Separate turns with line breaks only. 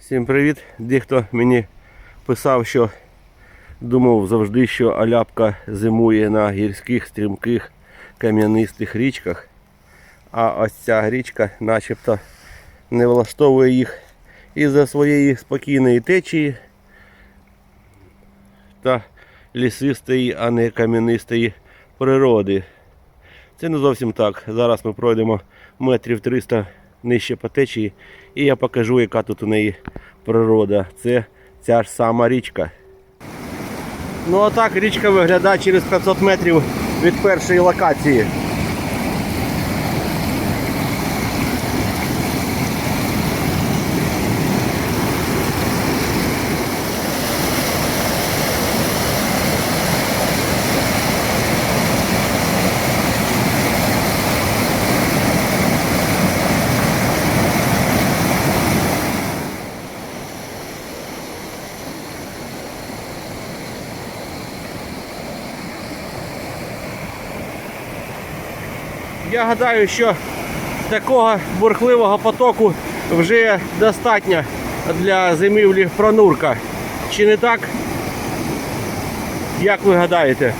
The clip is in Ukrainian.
Всім привіт! Дехто мені писав, що думав завжди, що Аляпка зимує на гірських, стрімких, кам'янистих річках. А ось ця річка начебто не влаштовує їх із-за своєї спокійної течії та лісистої, а не кам'янистої природи. Це не зовсім так. Зараз ми пройдемо метрів 300 нижче по течії і я покажу, яка тут у неї природа. Це ця ж сама річка. Ну а так річка виглядає через 500 метрів від першої локації. Я гадаю, що такого бурхливого потоку вже достатньо для зимівлі пронурка. Чи не так? Як ви гадаєте?